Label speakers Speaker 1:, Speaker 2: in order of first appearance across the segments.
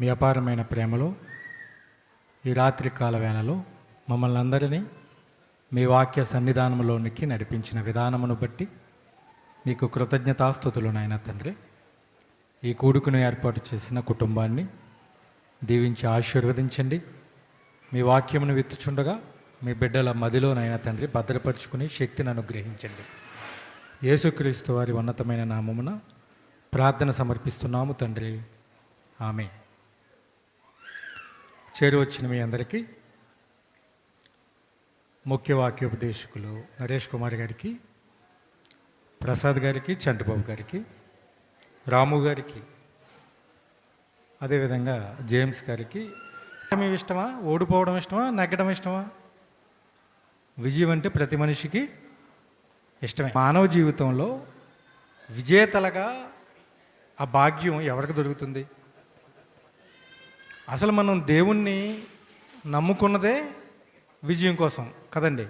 Speaker 1: మీ అపారమైన ప్రేమలో ఈ రాత్రి కాల వేళలో మమ్మల్ని అందరినీ మీ వాక్య సన్నిధానంలోనికి నడిపించిన విధానమును బట్టి మీకు కృతజ్ఞతాస్థుతులు నాయన తండ్రి. ఈ కూడుకును ఏర్పాటు చేసిన కుటుంబాన్ని దీవించి ఆశీర్వదించండి. మీ వాక్యమును విత్తుచుండగా మీ బిడ్డల మదిలో నాయన తండ్రి భద్రపరుచుకుని శక్తిని అనుగ్రహించండి. యేసుక్రీస్తు వారి ఉన్నతమైన నామమున ప్రార్థన సమర్పిస్తున్నాము తండ్రి. ఆమె చేరువచ్చిన మీ అందరికీ ముఖ్య వాక్యోపదేశకులు నరేష్ కుమార్ గారికి ప్రసాద్ గారికి చంటిబాబు గారికి రాము గారికి అదేవిధంగా జేమ్స్ గారికి సమయం ఇష్టమా? ఓడిపోవడం ఇష్టమా? నగ్గడం ఇష్టమా? విజయం అంటే ప్రతి మనిషికి ఇష్టమే. మానవ జీవితంలో విజేతలుగా ఆ భాగ్యం ఎవరికి దొరుకుతుంది? అసలు మనం దేవుణ్ణి నమ్ముకున్నదే విజయం కోసం కదండి?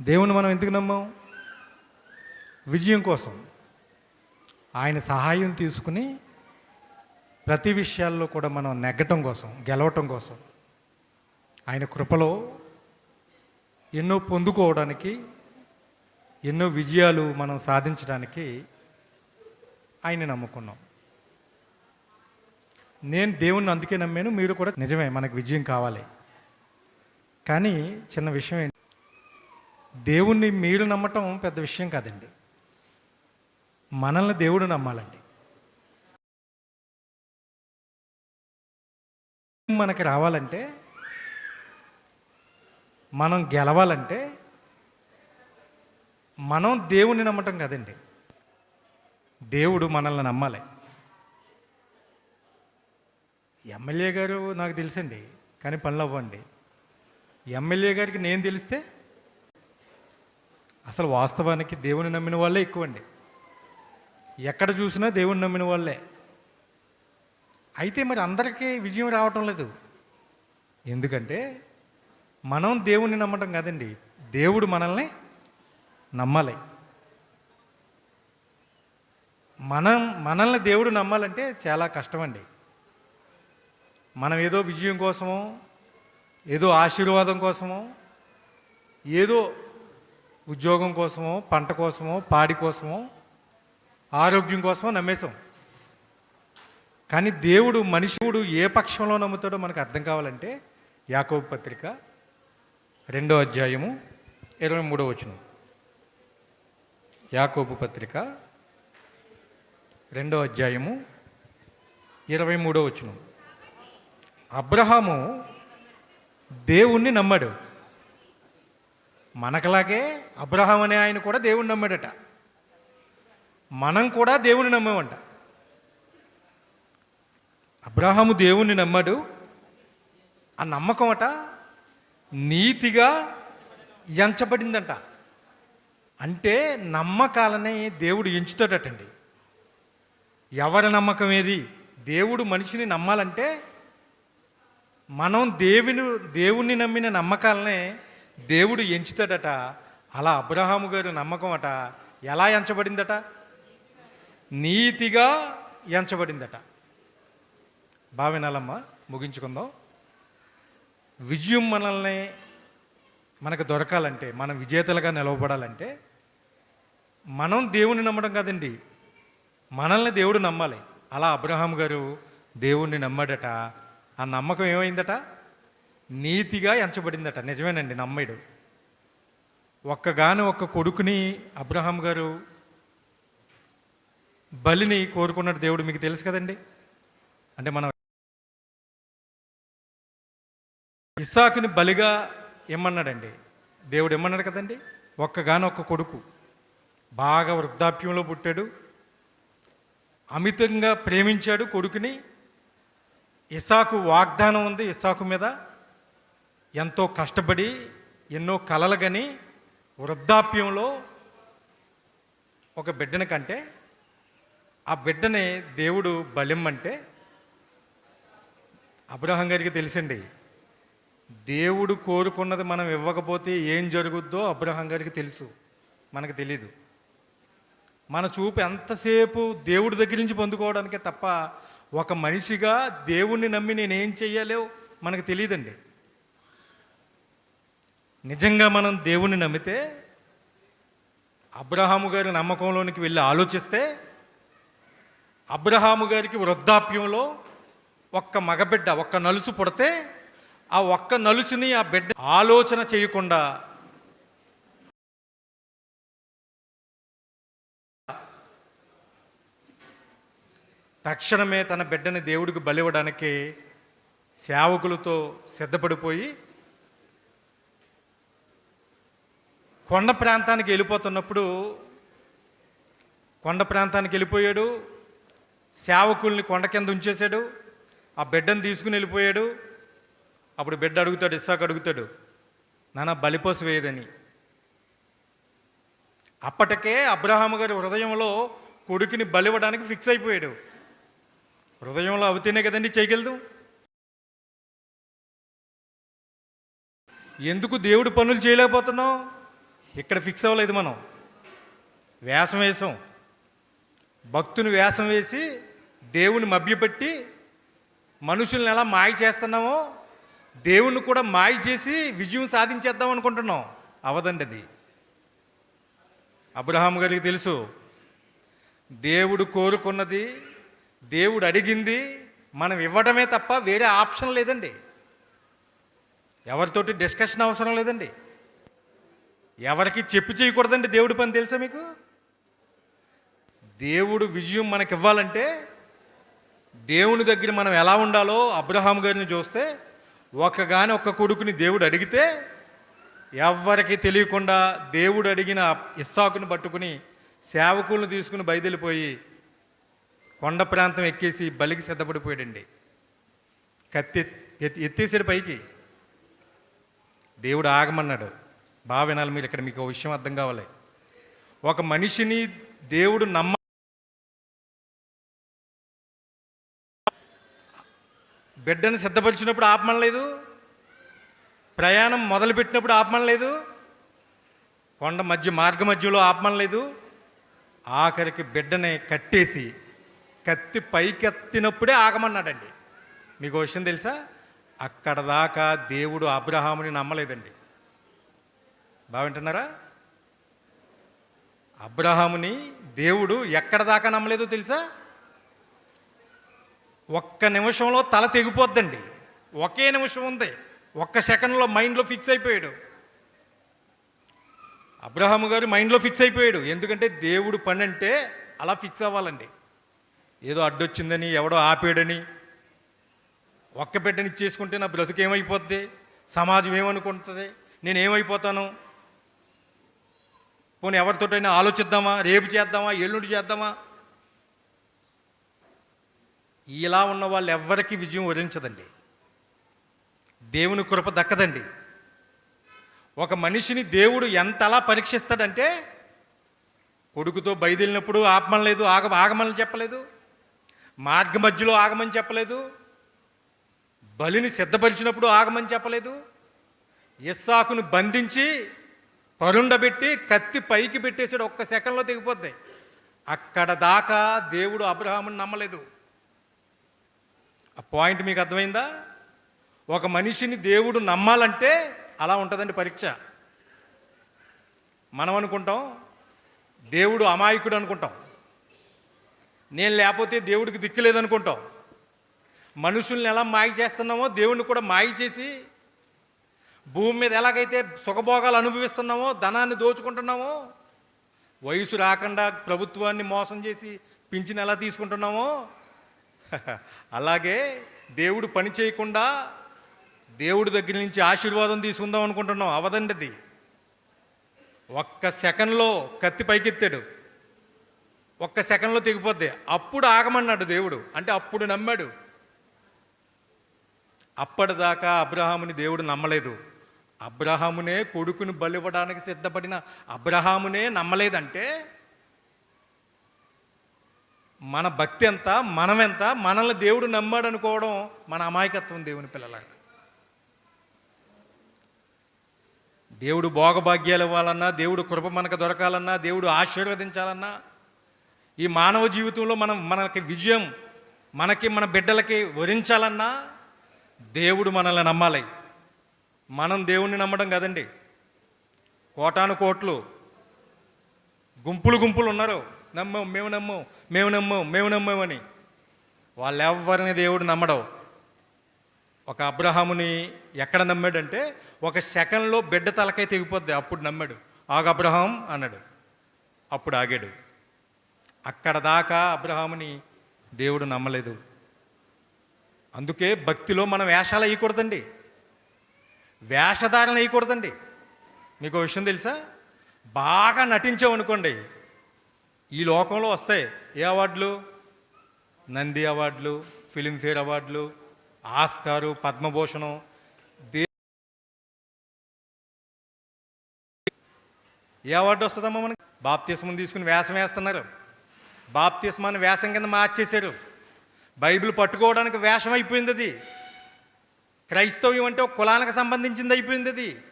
Speaker 1: దేవుణ్ణి మనం ఎందుకు నమ్మాం? విజయం కోసం. ఆయన సహాయం తీసుకుని ప్రతి విషయాల్లో కూడా మనం నెగ్గటం కోసం గెలవటం కోసం ఆయన కృపలో ఎన్నో పొందుకోవడానికి ఎన్నో విజయాలు మనం సాధించడానికి ఆయన నమ్ముకున్నాం. నేను దేవుణ్ణి అందుకే నమ్మాను మీరు కూడా నిజమే మనకు విజయం కావాలి. కానీ చిన్న విషయం ఏంటి? దేవుణ్ణి మీరు నమ్మటం పెద్ద విషయం కాదండి. మనల్ని దేవుడు నమ్మాలండి. మనకి రావాలంటే మనం గెలవాలంటే మనం దేవుణ్ణి నమ్మటం కాదండి. దేవుడు మనల్ని నమ్మాలి. ఎమ్మెల్యే గారు నాకు తెలుసండి కానీ పనులు అవ్వండి. ఎమ్మెల్యే గారికి నేను తెలిస్తే అసలు వాస్తవానికి దేవుని నమ్మిన వాళ్ళే ఎక్కువండి. ఎక్కడ చూసినా దేవుని నమ్మిన వాళ్ళే. అయితే మరి అందరికీ విజయం రావటం లేదు. ఎందుకంటే మనం దేవుణ్ణి నమ్మటం కాదండి దేవుడు మనల్ని నమ్మాలి. మనం మనల్ని దేవుడు నమ్మాలంటే చాలా కష్టమండి. మనం ఏదో విజయం కోసమో ఏదో ఆశీర్వాదం కోసమో ఏదో ఉద్యోగం కోసమో పంట కోసమో పాడి కోసమో ఆరోగ్యం కోసమో నమ్మేశాం. కానీ దేవుడు మనిషివుడు ఏ పక్షంలో నమ్ముతాడో మనకు అర్థం కావాలంటే యాకోబు పత్రిక రెండో అధ్యాయము ఇరవై మూడో వచనం. యాకోబు పత్రిక రెండో అధ్యాయము ఇరవై మూడో వచనం. అబ్రహాము దేవుణ్ణి నమ్మాడు. మనకలాగే అబ్రహాం అనే ఆయన కూడా దేవుణ్ణి నమ్మాడట. మనం కూడా దేవుని నమ్మామంట. అబ్రహాము దేవుణ్ణి నమ్మాడు. ఆ నమ్మకం అట నీతిగా ఎంచబడిందంట. అంటే నమ్మకాలని దేవుడు ఎంచుతాడటండి. ఎవరి నమ్మకం ఏది? దేవుడు మనిషిని నమ్మాలంటే మనం దేవుని దేవుణ్ణి నమ్మిన నమ్మకాలనే దేవుడు ఎంచుతాడట. అలా అబ్రహాము గారు నమ్మకం అట. ఎలా ఎంచబడిందట? నీతిగా ఎంచబడిందట. భావినాలమ్మ ముగించుకుందాం. విజయం మనల్ని మనకు దొరకాలంటే మనం విజేతలుగా నిలవబడాలంటే మనం దేవుణ్ణి నమ్మడం కాదండి. మనల్ని దేవుడు నమ్మాలి. అలా అబ్రహాం గారు దేవుణ్ణి నమ్మాడట. ఆ నమ్మకం ఏమైందట? నీతిగా ఎంచబడిందట. నిజమేనండి నమ్మడు. ఒక్కగాను ఒక్క కొడుకుని అబ్రహాం గారు బలిని కోరుకున్నాడు దేవుడు. మీకు తెలుసు కదండి? అంటే మనం ఇస్సాకుని బలిగా ఇమ్మన్నాడండి. దేవుడు ఇమ్మన్నాడు కదండి? ఒక్కగాను ఒక్క కొడుకు. బాగా వృద్ధాప్యంలో పుట్టాడు. అమితంగా ప్రేమించాడు కొడుకుని. ఇసాకు వాగ్దానం ఉంది ఇసాకు మీద ఎంతో కష్టపడి ఎన్నో కలలు గని వృద్ధాప్యంలో ఒక బిడ్డని కంటే ఆ బిడ్డని దేవుడు బలిమ్మంటే అబ్రహం గారికి తెలిసండి దేవుడు కోరుకున్నది మనం ఇవ్వకపోతే ఏం జరుగుద్దో అబ్రహం గారికి తెలుసు మనకు తెలీదు. మన చూపు ఎంతసేపు దేవుడి దగ్గర నుంచి పొందుకోవడానికే తప్ప ఒక మనిషిగా దేవుణ్ణి నమ్మి నేనేం చెయ్యాలో మనకు తెలియదండి నిజంగా మనం దేవుణ్ణి నమ్మితే అబ్రహాము గారి నమ్మకంలోనికి వెళ్ళి ఆలోచిస్తే అబ్రహాము గారికి వృద్ధాప్యంలో ఒక్క మగబిడ్డ ఒక్క నలుసు పుడితే ఆ ఒక్క నలుసుని ఆ బిడ్డ ఆలోచన చేయకుండా తక్షణమే తన బిడ్డని దేవుడికి బలివ్వడానికి సేవకులతో సిద్ధపడిపోయి కొండ ప్రాంతానికి వెళ్ళిపోతున్నప్పుడు కొండ ప్రాంతానికి వెళ్ళిపోయాడు. సేవకుల్ని కొండ కింద ఉంచేశాడు. ఆ బిడ్డను తీసుకుని వెళ్ళిపోయాడు. అప్పుడు బిడ్డ అడుగుతాడు ఇస్సాకు అడుగుతాడు నాన్న బలిపోసి వేయదని. అప్పటికే అబ్రహాము గారి హృదయంలో కొడుకుని బలివ్వడానికి ఫిక్స్ అయిపోయాడు. హృదయంలో అవుతేనే కదండి చేయగలదు? ఎందుకు దేవుడు పనులు చేయలేకపోతున్నాం? ఇక్కడ ఫిక్స్ అవ్వలేదు మనం. వేషం వేసాం. భక్తుని వేషం వేసి దేవుని మభ్యపెట్టి మనుషుల్ని ఎలా మాయ చేస్తున్నామో దేవుణ్ణి కూడా మాయ చేసి విజయం సాధించేద్దాం అనుకుంటున్నాం. అవదండి అది. అబ్రహాం గారికి తెలుసు దేవుడు కోరుకున్నది దేవుడు అడిగింది మనం ఇవ్వడమే తప్ప వేరే ఆప్షన్ లేదండి. ఎవరితోటి డిస్కషన్ అవసరం లేదండి. ఎవరికి చెప్పి చేయకూడదండి దేవుడి పని తెలుసా మీకు? దేవుడు విజయం మనకి ఇవ్వాలంటే దేవుని దగ్గర మనం ఎలా ఉండాలో అబ్రహాం గారిని చూస్తే ఒక్కగాని ఒక్క కొడుకుని దేవుడు అడిగితే ఎవ్వరికి తెలియకుండా దేవుడు అడిగిన ఇస్సాకుని పట్టుకుని సేవకులను తీసుకుని బయలుదేరిపోయి కొండ ప్రాంతం ఎక్కేసి బలికి సిద్ధపడిపోయాడండి. కత్తి ఎత్తి- ఎత్తేసాడు పైకి. దేవుడు ఆగమన్నాడు. బాగా వినాలి మీరు ఇక్కడ మీకు విషయం అర్థం కావాలి. ఒక మనిషిని దేవుడు నమ్మ బిడ్డను సిద్ధపరిచినప్పుడు ఆపమనలేదు ప్రయాణం మొదలుపెట్టినప్పుడు ఆపమనలేదు కొండ మధ్య మార్గ మధ్యలో ఆపమనలేదు ఆఖరికి బిడ్డని కట్టేసి కత్తి పైకెత్తినప్పుడే ఆగమన్నాడండి. మీకు విషయం తెలుసా? అక్కడ దాకా దేవుడు అబ్రహాముని నమ్మలేదండి. బాగుంటున్నారా అబ్రహాముని దేవుడు ఎక్కడ దాకా నమ్మలేదో తెలుసా? ఒక్క నిమిషంలో తల తెగిపోద్దండి. ఒకే నిమిషం ఉంది. ఒక్క సెకండ్లో మైండ్లో ఫిక్స్ అయిపోయాడు. అబ్రహాము గారు మైండ్లో ఫిక్స్ అయిపోయాడు. ఎందుకంటే దేవుడు పని అంటే అలా ఫిక్స్ అవ్వాలండి. ఏదో అడ్డొచ్చిందని ఎవడో ఆపేడని ఒక్క బిడ్డని చేసుకుంటే నా బ్రతుకు ఏమైపోద్ది సమాజం ఏమనుకుంటుంది? నేను ఏమైపోతాను పోనీ ఎవరితోటైనా ఆలోచిద్దామా? రేపు చేద్దామా? ఎల్లుండి చేద్దామా? ఇలా ఉన్న వాళ్ళు ఎవ్వరికి విజయం వరించదండి. దేవుని కృప దక్కదండి. ఒక మనిషిని దేవుడు ఎంతలా పరీక్షిస్తాడంటే కొడుకుతో బయలుదేరినప్పుడు ఆపమనలేదు ఆగ ఆగమని చెప్పలేదు. మార్గ మధ్యలో ఆగమని చెప్పలేదు. బలిని సిద్ధపరిచినప్పుడు ఆగమని చెప్పలేదు. ఇస్సాకును బంధించి పరుండబెట్టి కత్తి పైకి పెట్టేసాడు ఒక్క సెకండ్లో తెగిపోద్ది. అక్కడ దాకా దేవుడు అబ్రహాముని నమ్మలేదు. ఆ పాయింట్ మీకు అర్థమైందా? ఒక మనిషిని దేవుడు నమ్మాలంటే అలా ఉంటుందండి పరీక్ష. మనం అనుకుంటాం దేవుడు అమాయకుడు అనుకుంటాం. నేను లేకపోతే దేవుడికి దిక్కు లేదనుకుంటాం మనుషుల్ని ఎలా మాయ చేస్తున్నామో దేవుడిని కూడా మాయ చేసి భూమి మీద ఎలాగైతే సుఖభోగాలు అనుభవిస్తున్నామో ధనాన్ని దోచుకుంటున్నామో వయసు రాకుండా ప్రభుత్వాన్ని మోసం చేసి పింఛన్ ఎలా తీసుకుంటున్నామో అలాగే దేవుడు పని చేయకుండా దేవుడి దగ్గర నుంచి ఆశీర్వాదం తీసుకుందాం అనుకుంటున్నాం. అవదండి అది ఒక్క సెకండ్లో కత్తి పైకెత్తాడు. ఒక్క సెకండ్లో తెగిపోద్ది. అప్పుడు ఆగమన్నాడు దేవుడు. అంటే అప్పుడు నమ్మాడు. అప్పటిదాకా అబ్రహాముని దేవుడు నమ్మలేదు. అబ్రహామునే కొడుకుని బలివ్వడానికి సిద్ధపడిన అబ్రహామునే నమ్మలేదంటే మన భక్తి ఎంత మనం ఎంత మనల్ని దేవుడు నమ్మాడు అనుకోవడం మన అమాయకత్వం దేవుని పిల్లలాగా దేవుడు భోగభాగ్యాలు ఇవ్వాలన్నా దేవుడు కృప మనకు దొరకాలన్నా దేవుడు ఆశీర్వదించాలన్నా ఈ మానవ జీవితంలో మనం మనకి విజయం మనకి మన బిడ్డలకి వరించాలన్నా దేవుడు మనల్ని నమ్మాలి. మనం దేవుణ్ణి నమ్మడం కదండి. కోటాను కోట్లు గుంపులు గుంపులు ఉన్నారు. నమ్మం మేము నమ్మం మేము నమ్మం మేము నమ్మమని వాళ్ళెవ్వరిని దేవుడు నమ్మడం. ఒక అబ్రహాముని ఎక్కడ నమ్మాడంటే ఒక సెకండ్లో బిడ్డ తలకై తెగిపోద్ది. అప్పుడు నమ్మాడు. ఆగ అబ్రహాం అన్నాడు. అప్పుడు ఆగాడు. అక్కడ దాకా అబ్రహాముని దేవుడు నమ్మలేదు. అందుకే భక్తిలో మనం వేషాలు వేయకూడదండి. వేషధారణ వేయకూడదండి. మీకు విషయం తెలుసా? బాగా నటించామనుకోండి ఈ లోకంలో వస్తాయి. ఏ అవార్డులు? నంది అవార్డులు ఫిలింఫేర్ అవార్డులు ఆస్కారు పద్మభూషణం. దే ఏ అవార్డు వస్తుందమ్మా మనకి? బాప్తిస్మం తీసుకుని వేషం వేస్తున్నారు. బాప్తిస్మాన్ని వేషం కింద మార్చేశారు బైబిల్ పట్టుకోవడానికి వేషం అయిపోయింది అది. క్రైస్తవ్యం అంటే ఒక కులానికి సంబంధించింది అయిపోయింది అది.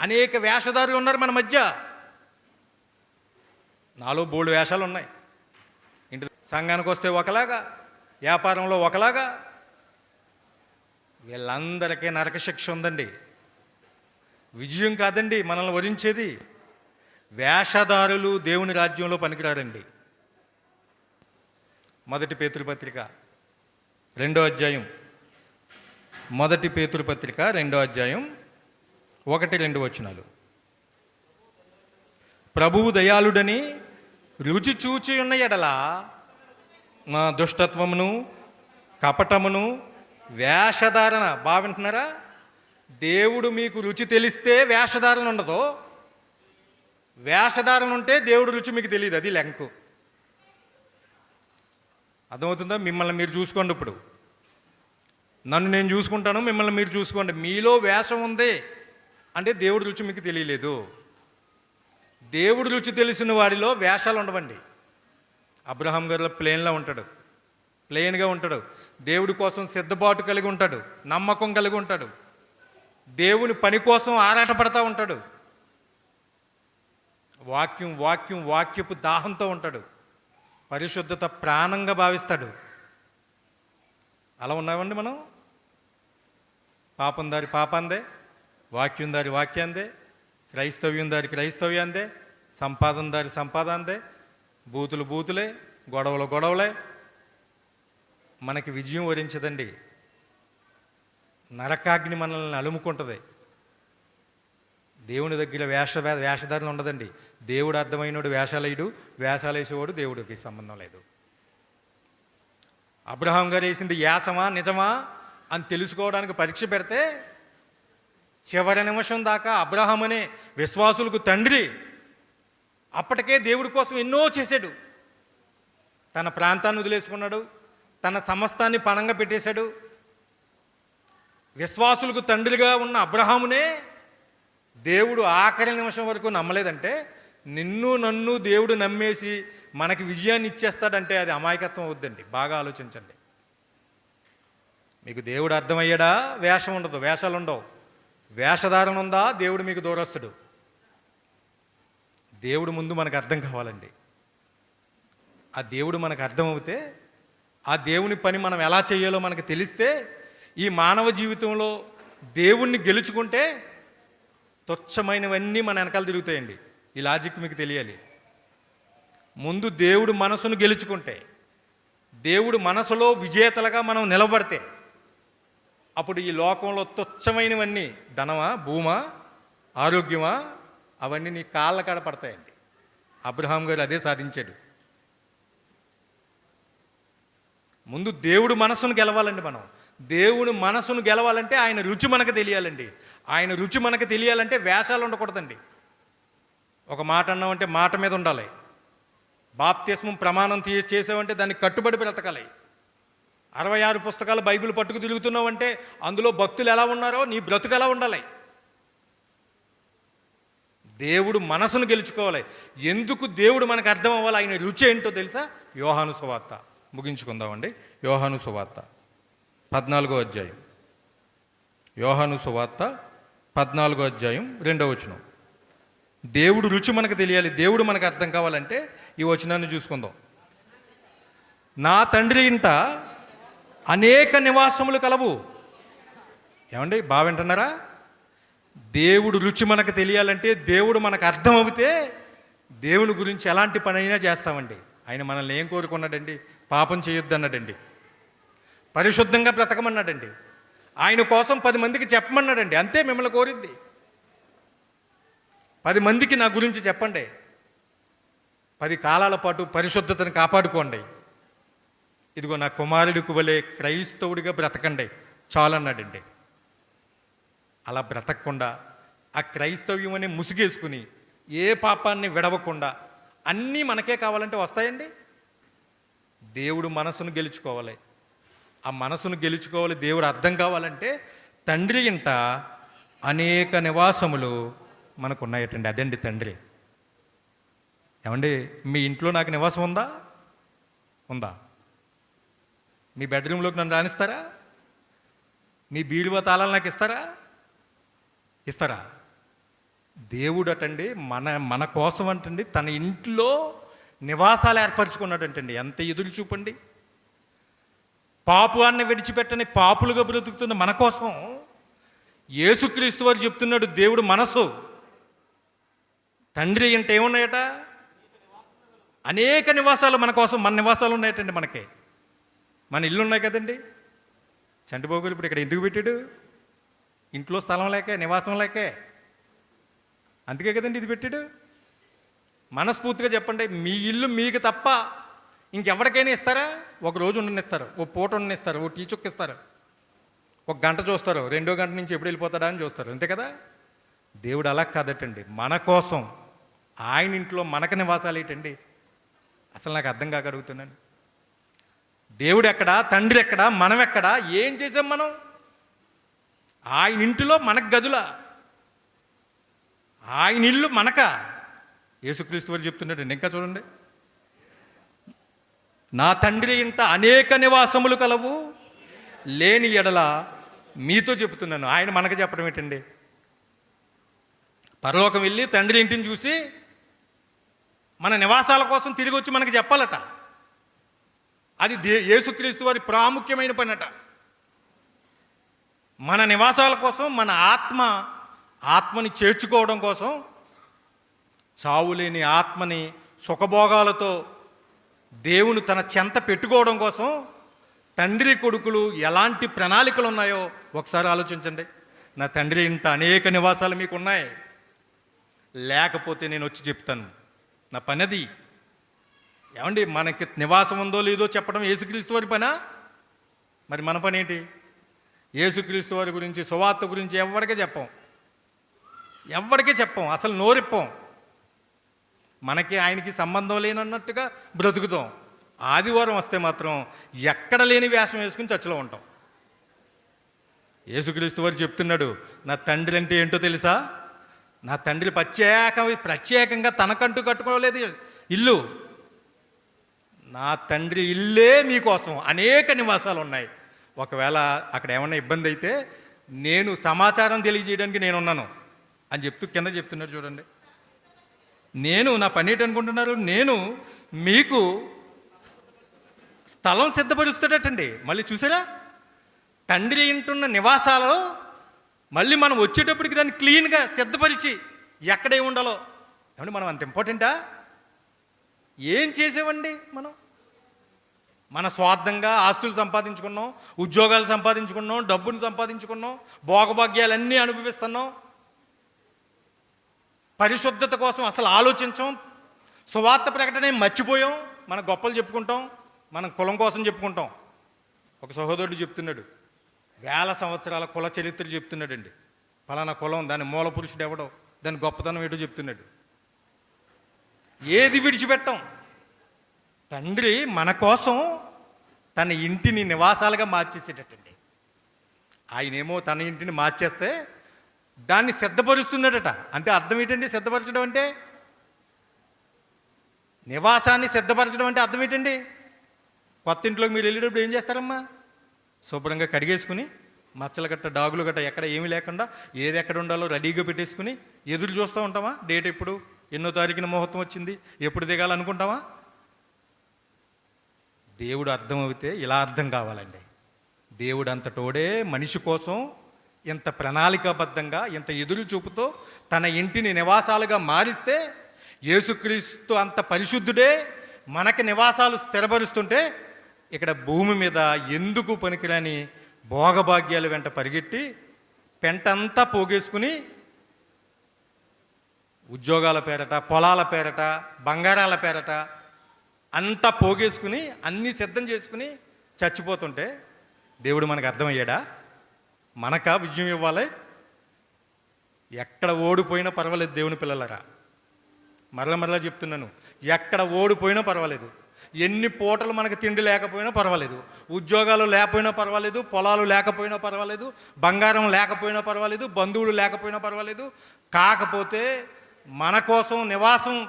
Speaker 1: అనేక వేషధారులు ఉన్నారు మన మధ్య. నాలో బోల్డ్ వేషాలు ఉన్నాయి. ఇంటి సంఘానికి వస్తే ఒకలాగా వ్యాపారంలో ఒకలాగా. వీళ్ళందరికీ నరక శిక్ష ఉందండి. విజయం కాదండి మనల్ని వరించేది వేషధారులు దేవుని రాజ్యంలో పనికిరారండి. మొదటి పేతృపత్రిక రెండో అధ్యాయం. మొదటి పేతృపత్రిక రెండో అధ్యాయం ఒకటి రెండు వచనాలు. ప్రభువు దయాళుడని రుచి చూచి ఉన్న ఎడల మా దుష్టత్వమును కపటమును వేషధారణ. బావింటున్నారా దేవుడు మీకు రుచి తెలిస్తే వేషధారణ ఉండదు. వేషధారణ ఉంటే దేవుడు రుచి మీకు తెలియదు అది లెంకు. అర్థమవుతుందా? మిమ్మల్ని మీరు చూసుకోండి ఇప్పుడు. నన్ను నేను చూసుకుంటాను మిమ్మల్ని మీరు చూసుకోండి. మీలో వేషం ఉంది. అంటే దేవుడి రుచి మీకు తెలియలేదు. దేవుడి రుచి తెలిసిన వాడిలో వేషాలు ఉండవండి. అబ్రహాం గారిలో ప్లేన్లో ఉంటాడు. ప్లెయిన్గా ఉంటాడు. దేవుడి కోసం సిద్ధబాటు కలిగి ఉంటాడు. నమ్మకం కలిగి ఉంటాడు. దేవుని పని కోసం ఆరాటపడతా ఉంటాడు. వాక్యం వాక్యం వాక్యపు దాహంతో ఉంటాడు. పరిశుద్ధత ప్రాణంగా భావిస్తాడు. అలా ఉన్నామండి మనం? పాపం దారి పాపందే వాక్యం దారి వాక్యాందే క్రైస్తవ్యం దారి క్రైస్తవ్యాందే సంపాదన దారి సంపాదందే బూతులు బూతులే గొడవలు గొడవలే. మనకి విజయం వరించదండి. నరకాగ్ని మనల్ని అలుముకుంటుంది. దేవుని దగ్గర వేష వేషధారణ ఉండదండి. దేవుడు అర్థమైనోడు వేషాలయుడు వేషాలేసేవాడు దేవుడికి సంబంధం లేదు. అబ్రహాం గారు వేసింది యాసమా నిజమా అని తెలుసుకోవడానికి పరీక్ష పెడితే చివరి నిమిషం దాకా అబ్రహాం అనే విశ్వాసులకు తండ్రి అప్పటికే దేవుడి కోసం ఎన్నో చేశాడు. తన ప్రాంతాన్ని వదిలేసుకున్నాడు తన సమస్తాన్ని పణంగా పెట్టేశాడు. విశ్వాసులకు తండ్రిగా ఉన్న అబ్రహామునే దేవుడు ఆఖరి నిమిషం వరకు నమ్మలేదంటే నిన్ను నన్ను దేవుడు నమ్మేసి మనకి విజయాన్ని ఇచ్చేస్తాడంటే అది అమాయకత్వం అవుద్దండి. బాగా ఆలోచించండి. మీకు దేవుడు అర్థమయ్యాడా? వేషం ఉండదు వేషాలు ఉండవు. వేషధారణ ఉందా? దేవుడు మీకు దూరస్తుడు. దేవుడు ముందు మనకు అర్థం కావాలండి. ఆ దేవుడు మనకు అర్థమవుతే ఆ దేవుని పని మనం ఎలా చేయాలో మనకు తెలిస్తే ఈ మానవ జీవితంలో దేవుణ్ణి గెలుచుకుంటే తుచ్చమైనవన్నీ మన వెనకాల తిరుగుతాయండి. ఈ లాజిక్ మీకు తెలియాలి. ముందు దేవుడు మనసును గెలుచుకుంటే దేవుడు మనసులో విజేతలుగా మనం నిలబడితే అప్పుడు ఈ లోకంలో తుచ్చమైనవన్నీ ధనమా భూమా ఆరోగ్యమా అవన్నీ నీ కాళ్ళ కాడ పడతాయండి. అబ్రహాం గారు అదే సాధించాడు. ముందు దేవుడు మనసును గెలవాలండి మనం. దేవుని మనసును గెలవాలంటే ఆయన రుచి మనకు తెలియాలండి. ఆయన రుచి మనకు తెలియాలంటే వేషాలు ఉండకూడదండి. ఒక మాట అన్నామంటే మాట మీద ఉండాలి. బాప్తిస్మం ప్రమాణం తీ చేసావంటే దానికి కట్టుబడి బ్రతకాలి. అరవై ఆరు పుస్తకాలు బైబిల్ పట్టుకు తిరుగుతున్నావంటే అందులో భక్తులు ఎలా ఉన్నారో నీ బ్రతుకు ఎలా ఉండాలి. దేవుడు మనసును గెలుచుకోవాలి. ఎందుకు దేవుడు మనకు అర్థం అవ్వాలి? ఆయన రుచి ఏంటో తెలుసా? యోహాను సువార్త. ముగించుకుందామండి. యోహాను సువార్త. పద్నాలుగో అధ్యాయం. యోహాను సువార్త పద్నాలుగో అధ్యాయం రెండో వచనం. దేవుడు రుచి మనకు తెలియాలి. దేవుడు మనకు అర్థం కావాలంటే ఈ వచనాన్ని చూసుకుందాం. నా తండ్రి ఇంట అనేక నివాసములు కలవు. ఏమండి? బాగా వింటున్నారా? దేవుడు రుచి మనకు తెలియాలంటే దేవుడు మనకు అర్థం అవుతే దేవుని గురించి ఎలాంటి పనైనా చేస్తామండి. ఆయన మనల్ని ఏం కోరుకున్నాడండి? పాపం చేయొద్దన్నాడండి పరిశుద్ధంగా బ్రతకమన్నాడండి. ఆయన కోసం పది మందికి చెప్పమన్నాడండి. అంతే మిమ్మల్ని కోరింది పది మందికి నా గురించి చెప్పండి. పది కాలాల పాటు పరిశుద్ధతను కాపాడుకోండి. ఇదిగో నా కుమారుడికి వలే క్రైస్తవుడిగా బ్రతకండి. చాలన్నాడండి. అలా బ్రతకకుండా ఆ క్రైస్తవ్యం అనే ముసుగేసుకుని ఏ పాపాన్ని విడవకుండా అన్నీ మనకే కావాలంటే వస్తాయండి? దేవుడు మనసును గెలుచుకోవాలి. ఆ మనసును గెలుచుకోవాలి దేవుడు అర్థం కావాలంటే తండ్రి ఇంట అనేక నివాసములు మనకు ఉన్నాయటండి అదండి తండ్రి? ఏమండి మీ ఇంట్లో నాకు నివాసం ఉందా? ఉందా? మీ బెడ్రూమ్లోకి నన్ను రాణిస్తారా మీ బీడువ తాళాలు నాకు ఇస్తారా? ఇస్తారా? దేవుడు అటండి మన మన కోసం అంటండి తన ఇంట్లో నివాసాలు ఏర్పరచుకున్నాడంటండి. ఎంత ఎదురు చూపండి. పాపువాన్ని విడిచిపెట్టని పాపులుగా బ్రతుకుతున్న మన కోసం యేసుక్రీస్తు వారు చెప్తున్నాడు దేవుడు మనసు. తండ్రి అంటే ఏమున్నాయట? అనేక నివాసాలు మన కోసం మన నివాసాలు ఉన్నాయటండి మనకి. మన ఇల్లు ఉన్నాయి కదండి. చంటిబాబులు ఇప్పుడు ఇక్కడ ఎందుకు పెట్టాడు? ఇంట్లో స్థలం లేకే నివాసం లేకే. అందుకే కదండి ఇది పెట్టాడు? మనస్ఫూర్తిగా చెప్పండి మీ ఇల్లు మీకు తప్ప ఇంకెవరికైనా ఇస్తారా? ఒక రోజు ఉండనిస్తారు ఓ పూట ఉండనిస్తారు ఓ టీ ఇస్తారు ఒక గంట చూస్తారు రెండో గంట నుంచి ఎప్పుడు వెళ్ళిపోతాడా అని చూస్తారు అంతే కదా? దేవుడు అలా కాదటండి. మన కోసం ఆయన ఇంట్లో మనకు నివాసాలు ఏంటండి? అసలు నాకు అర్థం కాక అడుగుతున్నాను. దేవుడు ఎక్కడా? తండ్రి ఎక్కడా? మనం ఎక్కడా? ఏం చేసాం మనం? ఆయన ఇంటిలో మనకు గదుల? ఆయన ఇల్లు మనక? యేసుక్రీస్తు వారు చెప్తున్నాడు ఇంకా చూడండి. నా తండ్రి ఇంట అనేక నివాసములు కలవు లేని ఎడల మీతో చెప్తున్నాను ఆయన మనకు చెప్పడం ఏంటండి? పరలోకం వెళ్ళి తండ్రి ఇంటిని చూసి మన నివాసాల కోసం తిరిగి వచ్చి మనకి చెప్పాలట. అది దే యేసుక్రీస్తు వారి ప్రాముఖ్యమైన పనట. మన నివాసాల కోసం మన ఆత్మ ఆత్మని చేర్చుకోవడం కోసం చావులేని ఆత్మని సుఖభోగాలతో దేవుని తన చెంత పెట్టుకోవడం కోసం తండ్రి కొడుకులు ఎలాంటి ప్రణాళికలు ఉన్నాయో ఒకసారి ఆలోచించండి. నా తండ్రి ఇంట అనేక నివాసాలు మీకు ఉన్నాయి లేకపోతే నేను వచ్చి చెప్తాను. నా పని అది ఏమండి మనకి నివాసం ఉందో లేదో చెప్పడం ఏసుక్రీస్తు వారి పనా? మరి మన పని ఏంటి ఏసుక్రీస్తు వారి గురించి సువార్త గురించి ఎవరికీ చెప్పం. ఎవరికీ చెప్పం అసలు నోరిప్పం. మనకి ఆయనకి సంబంధం లేనన్నట్టుగా బ్రతుకుతాం. ఆదివారం వస్తే మాత్రం ఎక్కడ లేని వేషం వేసుకుని చర్చలో ఉంటాం. ఏసుక్రీస్తు వారు చెప్తున్నాడు నా తండ్రి అంటే ఏంటో తెలుసా? నా తండ్రి ప్రత్యేక ప్రత్యేకంగా తనకంటూ కట్టుకోలేదు. ఇల్లు. నా తండ్రి ఇల్లే మీకోసం అనేక నివాసాలు ఉన్నాయి ఒకవేళ అక్కడ ఏమన్నా ఇబ్బంది అయితే నేను సమాచారం తెలియజేయడానికి నేను ఉన్నాను అని చెప్తూ కింద చెప్తున్నారు చూడండి. నేను నా పని ఏంటి అనుకుంటున్నారు? నేను మీకు స్థలం సిద్ధపరుస్తాడటండి మళ్ళీ చూసారా? తండ్రి ఇంటున్న నివాసాలు మళ్ళీ మనం వచ్చేటప్పటికి దాన్ని క్లీన్గా సిద్ధపరిచి ఎక్కడే ఉండాలో. ఏమండి మనం అంత ఇంపార్టెంటా? ఏం చేసేవండి మనం? మన స్వార్థంగా ఆస్తులు సంపాదించుకున్నాం ఉద్యోగాలు సంపాదించుకున్నాం డబ్బును సంపాదించుకున్నాం భోగభాగ్యాలన్నీ అనుభవిస్తున్నాం. పరిశుద్ధత కోసం అసలు ఆలోచించాం. సువార్త ప్రకటన మర్చిపోయాం. మన గొప్పలు చెప్పుకుంటాం మనం కులం కోసం చెప్పుకుంటాం. ఒక సహోదరుడు చెప్తున్నాడు వేల సంవత్సరాల కుల చరిత్ర చెప్తున్నాడండి. ఫలానా కులం దాని మూల పురుషుడు ఎవడో దాని గొప్పతనం ఏటో చెప్తున్నాడు. ఏది విడిచిపెట్టాం? తండ్రి మన కోసం తన ఇంటిని నివాసాలుగా మార్చేసేటట్టండి. ఆయనేమో తన ఇంటిని మార్చేస్తే దాన్ని సిద్ధపరుస్తున్నాడట. అంటే అర్థం ఏంటండి సిద్ధపరచడం అంటే? నివాసాన్ని సిద్ధపరచడం అంటే అర్థం ఏంటండి? కొత్త ఇంట్లోకి మీరు వెళ్ళేటప్పుడు ఏం చేస్తారమ్మా? శుభ్రంగా కడిగేసుకుని మచ్చలు గట్ట డాగులు గట్ట ఎక్కడ ఏమీ లేకుండా ఏది ఎక్కడ ఉండాలో రెడీగా పెట్టేసుకుని ఎదురు చూస్తూ ఉంటామా? డేట్ ఎప్పుడు? ఎన్నో తారీఖున ముహూర్తం వచ్చింది? ఎప్పుడు దిగాలనుకుంటామా? దేవుడు అర్థం అవుతే ఇలా అర్థం కావాలండి. దేవుడు అంతటోడే మనిషి కోసం ఇంత ప్రణాళికాబద్ధంగా ఇంత ఎదురు చూపుతో తన ఇంటిని నివాసాలుగా మారిస్తే యేసుక్రీస్తు అంత పరిశుద్ధుడే మనకి నివాసాలు స్థిరపరుస్తుంటే ఇక్కడ భూమి మీద ఎందుకు పనికిరాని భోగభాగ్యాల వెంట పరిగెట్టి పెంటంతా పోగేసుకుని ఉద్యోగాల పేరట పొలాల పేరట బంగారాల పేరట అంతా పోగేసుకుని అన్నీ సిద్ధం చేసుకుని చచ్చిపోతుంటే దేవుడు మనకు అర్థమయ్యాడా? మనక విజయం ఇవ్వాలి? ఎక్కడ ఓడిపోయినా పర్వాలేదు దేవుని పిల్లలరా. మరల మరలా చెప్తున్నాను ఎక్కడ ఓడిపోయినా పర్వాలేదు. ఎన్ని పూటలు మనకు తిండి లేకపోయినా పర్వాలేదు. ఉద్యోగాలు లేకపోయినా పర్వాలేదు పొలాలు లేకపోయినా పర్వాలేదు బంగారం లేకపోయినా పర్వాలేదు బంధువులు లేకపోయినా పర్వాలేదు. కాకపోతే మన కోసం నివాసం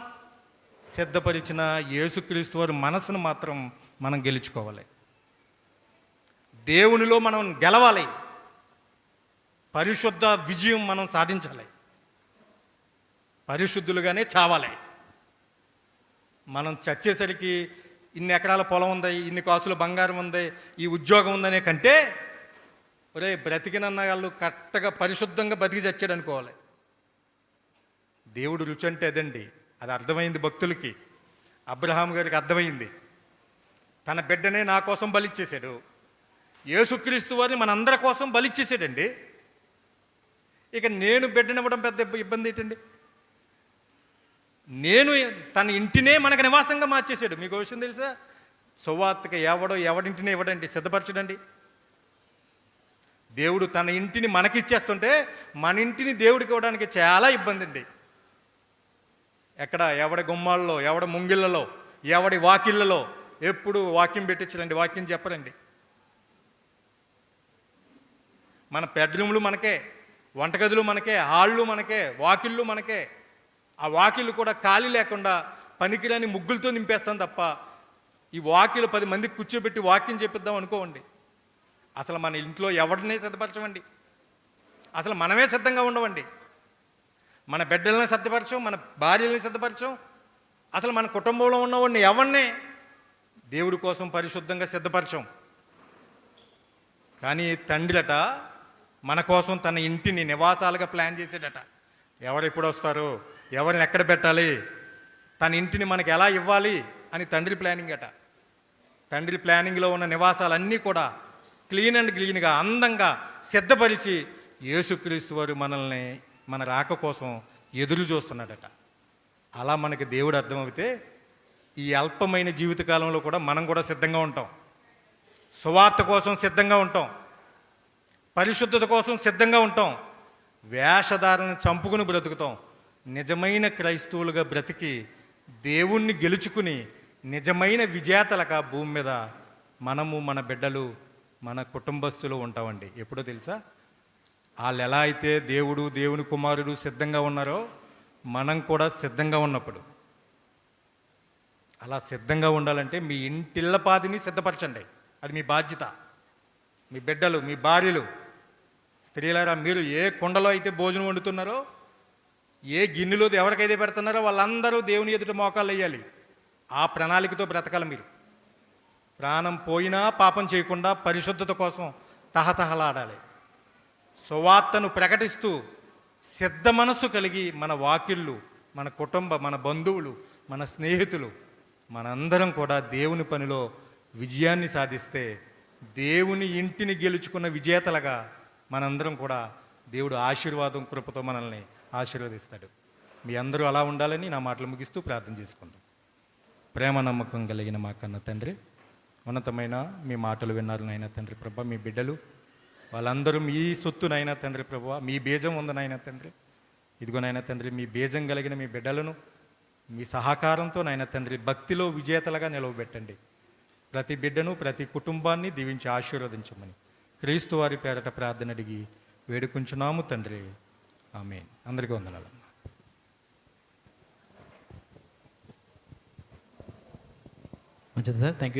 Speaker 1: సిద్ధపరిచిన యేసుక్రీస్తు వారి మనసును మాత్రం మనం గెలుచుకోవాలి. దేవునిలో మనం గెలవాలి. పరిశుద్ధ విజయం మనం సాధించాలి. పరిశుద్ధులుగానే చావాలి. మనం చచ్చేసరికి ఇన్ని ఎకరాల పొలం ఉంది ఇన్ని కాసులు బంగారం ఉంది ఈ ఉద్యోగం ఉందనే కంటే ఒరే బ్రతికినన్న వాళ్ళు కరెక్ట్గా పరిశుద్ధంగా బతికి చచ్చాడు అనుకోవాలి. దేవుడు రుచి అంటే అదండి. అది అర్థమైంది భక్తులకి. అబ్రహాం గారికి అర్థమైంది. తన బిడ్డనే నా కోసం బలిచ్చేశాడు. యేసుక్రీస్తు వారిని మనందరి కోసం బలిచ్చేసాడండి ఇక నేను బిడ్డనివ్వడం పెద్ద ఇబ్బంది ఏంటండి? నేను తన ఇంటినే మనకు నివాసంగా మార్చేశాడు. మీకు విషయం తెలుసా? సువార్తకి ఎవడో ఎవడింటినే ఇవ్వడండి సిద్ధపరచడండి. దేవుడు తన ఇంటిని మనకిచ్చేస్తుంటే మన ఇంటిని దేవుడికి ఇవ్వడానికి చాలా ఇబ్బంది అండి ఎక్కడ? ఎవడి గుమ్మాల్లో ఎవడ ముంగిళ్ళలో ఎవడి వాకిళ్ళలో ఎప్పుడు వాక్యం పెట్టించడండి వాక్యం చెప్పరండి. మన బెడ్రూమ్లు మనకే వంటగదులు మనకే హాళ్ళు మనకే వాకిళ్ళు మనకే ఆ వాకిలు కూడా ఖాళీ లేకుండా పనికిరాని ముగ్గులతో నింపేస్తాం తప్ప ఈ వాకిలు పది మందికి కూర్చోబెట్టి వాక్యం చెప్పిద్దాం అనుకోండి అసలు మన ఇంట్లో ఎవరినే సిద్ధపరచమండి? అసలు మనమే సిద్ధంగా ఉండవండి. మన బిడ్డలను సిద్ధపరచం మన భార్యలను సిద్ధపరచం అసలు మన కుటుంబంలో ఉన్నవాడిని ఎవరిని? దేవుడి కోసం పరిశుద్ధంగా సిద్ధపరచం. కానీ తండ్రిలట మన కోసం తన ఇంటిని నివాసాలుగా ప్లాన్ చేసేటట. ఎవరు ఎప్పుడు వస్తారు? ఎవరిని ఎక్కడ పెట్టాలి? తన ఇంటిని మనకి ఎలా ఇవ్వాలి? అని తండ్రి ప్లానింగ్ అట. తండ్రి ప్లానింగ్లో ఉన్న నివాసాలన్నీ కూడా క్లీన్ అండ్ క్లీన్గా అందంగా సిద్ధపరిచి యేసుక్రీస్తు వారు మనల్ని మన రాక కోసం ఎదురు చూస్తున్నాడట. అలా మనకి దేవుడు అర్థమవుతే ఈ అల్పమైన జీవితకాలంలో కూడా మనం కూడా సిద్ధంగా ఉంటాం. సువార్త కోసం సిద్ధంగా ఉంటాం. పరిశుద్ధత కోసం సిద్ధంగా ఉంటాం. వేషధారణ చంపుకుని బ్రతుకుతాం. నిజమైన క్రైస్తవులుగా బ్రతికి దేవుణ్ణి గెలుచుకుని నిజమైన విజేతలక భూమి మీద మనము మన బిడ్డలు మన కుటుంబస్తులు ఉంటామండి. ఎప్పుడో తెలుసా? వాళ్ళు ఎలా అయితే దేవుడు దేవుని కుమారుడు సిద్ధంగా ఉన్నారో మనం కూడా సిద్ధంగా ఉన్నప్పుడు. అలా సిద్ధంగా ఉండాలంటే మీ ఇంటిల్లపాదిని సిద్ధపరచండి. అది మీ బాధ్యత. మీ బిడ్డలు మీ భార్యలు. స్త్రీలారా మీరు ఏ కుండలో అయితే భోజనం వండుతున్నారో ఏ గిన్నెలో ఎవరికైతే పెడుతున్నారో వాళ్ళందరూ దేవుని ఎదుట మోకాళ్ళు వేయాలి. ఆ ప్రణాళికతో బ్రతకాలి మీరు. ప్రాణం పోయినా పాపం చేయకుండా పరిశుద్ధత కోసం తహతహలాడాలి. సువార్తను ప్రకటిస్తూ సిద్ధ మనస్సు కలిగి మన వాకిళ్ళు మన కుటుంబ మన బంధువులు మన స్నేహితులు మనందరం కూడా దేవుని పనిలో విజయాన్ని సాధిస్తే దేవుని ఇంటిని గెలుచుకున్న విజేతలుగా మనందరం కూడా దేవుడు ఆశీర్వాదం కృపతో మనల్ని ఆశీర్వదిస్తాడు. మీ అందరూ అలా ఉండాలని నా మాటలు ముగిస్తూ ప్రార్థన చేసుకుందాం. ప్రేమ నమ్మకం కలిగిన మా కన్న తండ్రి ఉన్నతమైన మీ మాటలు విన్నారు నాయన తండ్రి ప్రభ మీ బిడ్డలు వాళ్ళందరూ మీ సొత్తునైనా తండ్రి ప్రభు మీ బీజం ఉందనైనా తండ్రి ఇదిగోనైనా తండ్రి మీ బీజం కలిగిన మీ బిడ్డలను మీ సహకారంతో నాయన తండ్రి భక్తిలో విజేతలుగా నిలవబెట్టండి. ప్రతి బిడ్డను ప్రతి కుటుంబాన్ని దీవించి ఆశీర్వదించమని క్రీస్తు వారి పేరట ప్రార్థన అడిగి వేడుకుంటున్నాము తండ్రి. ఆమె అందరికీ వందనాలు.
Speaker 2: మంచిది సార్. Thank you